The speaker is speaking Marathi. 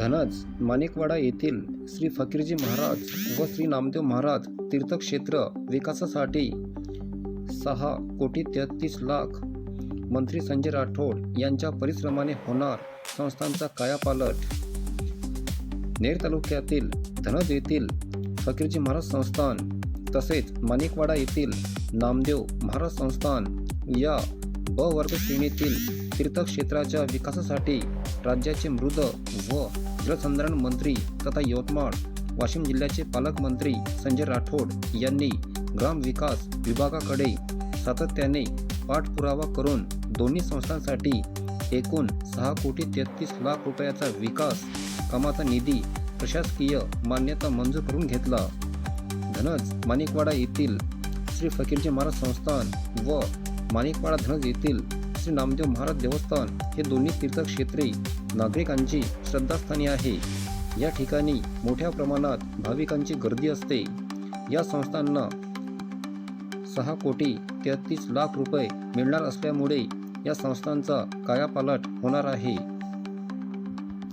धनज माणिकवाडा येथील श्री फकीरजी महाराज व श्री नामदेव महाराज तीर्थक्षेत्र विकासासाठी सहा कोटी तेहतीस लाख मंत्री संजय राठोड यांच्या परिश्रमाने होणार संस्थांचा कायापालट. नेर तालुक्यातील धनज येथील फकीरजी महाराज संस्थान तसेच माणिकवाडा येथील नामदेव महाराज संस्थान या ब वर्ग श्रेणीतील तीर्थक्षेत्राच्या विकासासाठी राज्याचे मृद व जलसंधारण मंत्री तथा यवतमाळ वाशिम जिल्ह्याचे पालकमंत्री संजय राठोड यांनी ग्रामविकास विभागाकडे सातत्याने पाठपुरावा करून दोन्ही संस्थांसाठी एकूण सहा कोटी तेहतीस लाख रुपयाचा विकास कामाचा निधी प्रशासकीय मान्यता मंजूर करून घेतला. धनज माणिकवाडा येथील श्री फकीरजी महाराज संस्थान व माणिकवाडा धनज येथील श्री नामदेव महाराज देवस्थान हे दोन्ही तीर्थक्षेत्रे नागरिकांची श्रद्धास्थानी आहे. या ठिकाणी मोठ्या प्रमाणात भाविकांची गर्दी असते. या संस्थांना सहा कोटी तेहतीस लाख रुपये मिळणार असल्यामुळे या संस्थांचा कायापालट होणार आहे.